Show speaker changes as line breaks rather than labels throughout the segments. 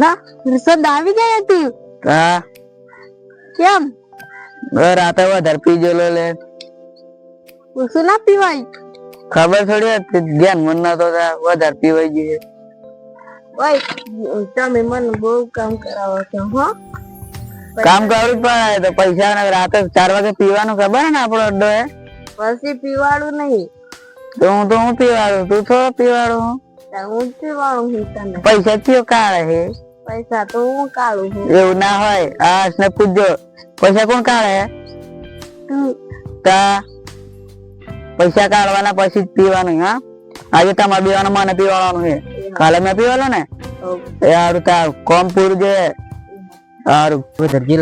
ના વરસાદ આવી જાય તું.
હા.
કેમ?
રાતે વધારે પી ગયેલો લે.
ઓછું ના પીવાય?
ખબર થોડી હતી ધ્યાન મન નતો થા, વધારે પીવાઈ ગયું
ઓય તમે મને બહુ કામ કરાવો છો હો.
કામ કરવું પડે તો પૈસા ને રાતે ચાર વાગે પીવાનું ખબર ને આપણો અડ્ડો
પછી પીવાડું નહીં.
તો હું તો હું પીવાડું તું થોડો પીવાડું. હું
હું પીવાડું હું તને.
પૈસા કયો કાળે હે?
પૈસા તો હું કાઢું છું.
એવું ના હોય. આશ ને પૂછજો. પૈસા કોણ કાઢે?
તું.
તા. પૈસા કાઢવાના પછી જ પીવાનું હા? આજે તમારે પીવાનું મને પીવાનું છે. કાલે મેં પીવાલો ને? એ હારું તાર કોમ પૂરું છે. હારું. ધરજી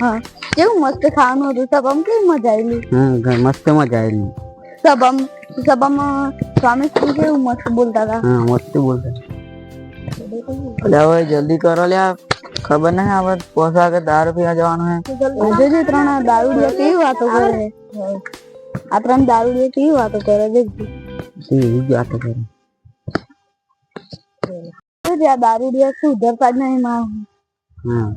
હા. કેવું મસ્ત ખાવાનું હતું? સબમ કેવી મજા આવેલી
હા મસ્ત મજા આવેલી
સબમ સબમ સ્વામી કેવું મસ્ત બોલતા હતા?
હા મસ્ત બોલતા હવે જલ્દી કરો લ્યા ખબર નહીં હવે પોસા કે દારૂ પીવા જવાનું હે.
જોજે ત્રણ દારૂ કેવી વાતો કરે. આ ત્રણ દારૂડિયા કેવી વાતો કરે દેખજે
એવી વાતો કરી?
જોજે આ શું સુધરતા જ નહીં માં
હા.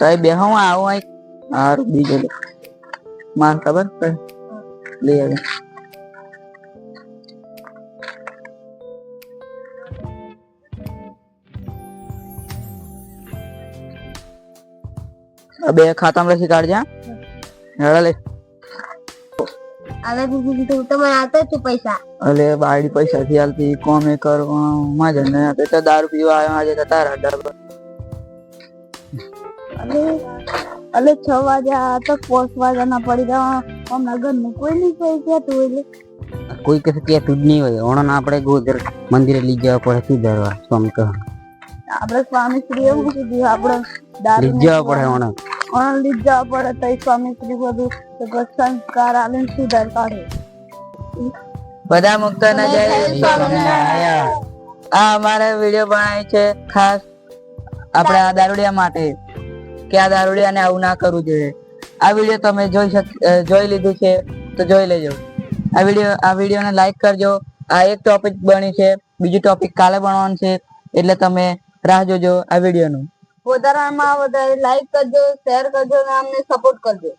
તઈ બેહો હું આવું આઈ હારું બીજો લે. માર ખબર કઈ લઈ આવે. આ બે ખાતામાં લખી કાઢજા? હેડા લે.
હવે બીજું તો મને આતો છે પૈસા.
અલે બાડી પૈસા થી હાલતી. કોમે કરવા મજા જને તો દારૂ પીવા આવ્યો આજે તો તારા ડર
અલે અલે છ વાગ્યા તો પોસ્ટ વાગ્યા પડી ગયા. હમણાં ઘરનું કોઈ નહીં કોઈ કહેતું એટલે?
કોઈ કશે કહેતું જ નહીં હોય. ઓણો આપણે ગોદર મંદિરે લઈ જવા પડે સુધારવા સ્વામી કહે
આપણે સ્વામી શ્રી એવું કીધું આપણે દારૂ
લઈ જવા પડે ઓણો.
ઓણ લઈ જવા પડે તો સ્વામી શ્રી બધું તો સંસ્કાર આલે સુધાર કાઢે.
બધા મુક્ત ન જાય. આ અમારે વીડિયો બનાવી છે ખાસ આપણે આ દારૂડિયા માટે કે આ દારૂડિયાને આવું ના કરવું જોઈએ. આ વીડિયો તમે જોઈ શક જોઈ લીધું છે તો જોઈ લેજો. આ વીડિયો, આ વિડીયોને લાઈક કરજો. આ એક ટોપિક બની છે, બીજું ટોપિક કાલે બનવાનું છે, એટલે તમે રાહ જોજો આ વિડીયોનું.
વધારામાં વધારે લાઈક કરજો, શેર કરજો અને અમને સપોર્ટ કરજો.